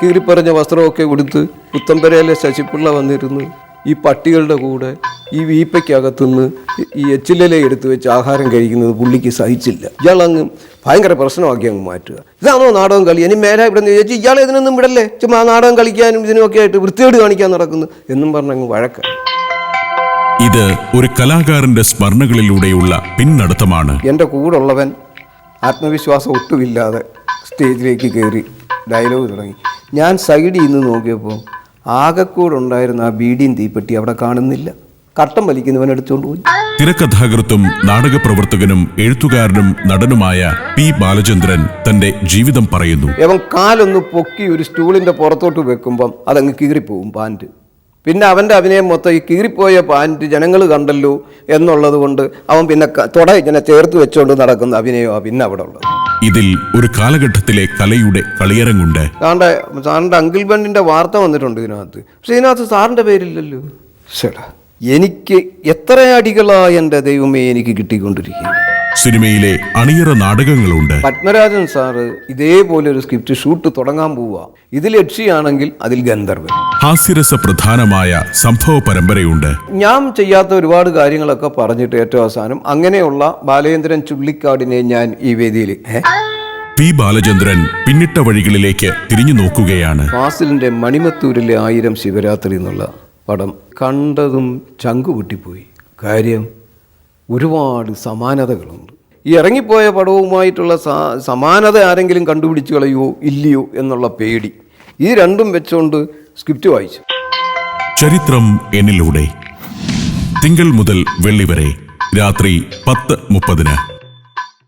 കീറിപ്പറഞ്ഞ വസ്ത്രമൊക്കെ ഉടുത്ത് പുത്തമ്പരയിലെ ശശിപ്പിള്ള വന്നിരുന്നു. ഈ പട്ടികളുടെ കൂടെ ഈ വീപ്പയ്ക്കകത്തുനിന്ന് ഈ എച്ചിലയില എടുത്ത് വെച്ച് ആഹാരം കഴിക്കുന്നത് പുള്ളിക്ക് സഹിച്ചില്ല. ഇയാളങ്ങ് ഭയങ്കര പ്രശ്നമാക്കി അങ്ങ് മാറ്റുക. ഇതാണോ നാടകം കളി? ഇനി മേലെ ഇവിടെ നിന്ന് ചേച്ചി ഇയാൾ ഇതിനൊന്നും വിടല്ലേ? ചുമ്മാ നാടകം കളിക്കാനും ഇതിനൊക്കെ ആയിട്ട് വൃത്തികേട് കാണിക്കാൻ നടക്കുന്നു എന്നും പറഞ്ഞങ്ങ് വഴക്ക. ഇത് ഒരു കലാകാരന്റെ സ്മരണകളിലൂടെയുള്ള പിന്നടത്തമാണ്. എന്റെ കൂടുള്ളവൻ ആത്മവിശ്വാസം ഒട്ടുമില്ലാതെ സ്റ്റേജിലേക്ക് കയറി ഡയലോഗ് തുടങ്ങി. ഞാൻ സൈഡിൽ നിന്ന് നോക്കിയപ്പോൾ ആകെക്കൂടുണ്ടായിരുന്ന ആ ബീഡിയും തീപ്പെട്ടി അവിടെ കാണുന്നില്ല. കട്ടം വലിക്കുന്നവൻ എടുത്തുകൊണ്ട് പോയി. തിരക്കഥാകൃത്തും നാടകപ്രവർത്തകനും എഴുത്തുകാരനും നടനുമായ പി ബാലചന്ദ്രൻ തന്റെ ജീവിതം പറയുന്നു. അവൻ കാലൊന്ന് പൊക്കി ഒരു സ്റ്റൂളിന്റെ പുറത്തോട്ട് വെക്കുമ്പം അതങ്ങ് കീറിപ്പോവും പാന്റ് പിന്നെ അവന്റെ അഭിനയം മൊത്തം ഈ കീറിപ്പോയ പാന്റ് ജനങ്ങൾ കണ്ടല്ലോ എന്നുള്ളത് കൊണ്ട് അവൻ പിന്നെ തുട ഇങ്ങനെ ചേർത്ത് വെച്ചുകൊണ്ട് നടക്കുന്ന അഭിനയമാണ് പിന്നെ അവിടെ ഉള്ളത്. ഇതിൽ ഒരു കാലഘട്ടത്തിലെ കലയുടെ കളിയരങ്ങുണ്ട്. സാറിന്റെ സാറിന്റെ അങ്കിൾ ബണ്ടിന്റെ വാർത്ത വന്നിട്ടുണ്ട് ഇതിനകത്ത്. പക്ഷെ ഇതിനകത്ത് സാറിന്റെ പേരില്ലല്ലോ. ശടാ എനിക്ക് എത്ര അടികളാ എന്റെ ദൈവമേ എനിക്ക് കിട്ടിക്കൊണ്ടിരിക്കുക സിനിമയിലെ അണിയറ നാടകങ്ങളുണ്ട്. പത്മരാജൻ സാറ് ഇതേപോലെ ഒരു സ്ക്രിപ്റ്റ് ഷൂട്ട് തുടങ്ങാൻ പോവുക. ഇതിൽ യക്ഷിയാണെങ്കിൽ അതിൽ ഗന്ധർവൻ. ഹാസ്യരസ പ്രധാനമായ സംഭവ പരമ്പരയുണ്ട്. ഞാൻ ചെയ്യാത്ത ഒരുപാട് കാര്യങ്ങളൊക്കെ പറഞ്ഞിട്ട് ഏറ്റവും അവസാനം അങ്ങനെയുള്ള ബാലേന്ദ്രൻ ചുള്ളിക്കാടിനെ ഞാൻ ഈ വേദിയിൽ പി ബാലചന്ദ്രൻ പിന്നിട്ട വഴികളിലേക്ക് തിരിഞ്ഞു നോക്കുകയാണ്. ഫാസിലിന്റെ മണിമത്തൂരിലെ ആയിരം ശിവരാത്രി എന്നുള്ള പടം കണ്ടതും ചങ്കു പൊട്ടിപ്പോയി കാര്യം ഒരുപാട് സമാനതകളുണ്ട്. ഈ ഇറങ്ങിപ്പോയ പടവുമായിട്ടുള്ള സമാനത ആരെങ്കിലും കണ്ടുപിടിച്ച് കളയോ ഇല്ലയോ എന്നുള്ള പേടി ഈ രണ്ടും വെച്ചുകൊണ്ട് സ്ക്രിപ്റ്റ് വായിച്ചു. ചരിത്രം എന്നിലൂടെ. തിങ്കൾ മുതൽ വെള്ളി വരെ രാത്രി പത്ത് മുപ്പതിന്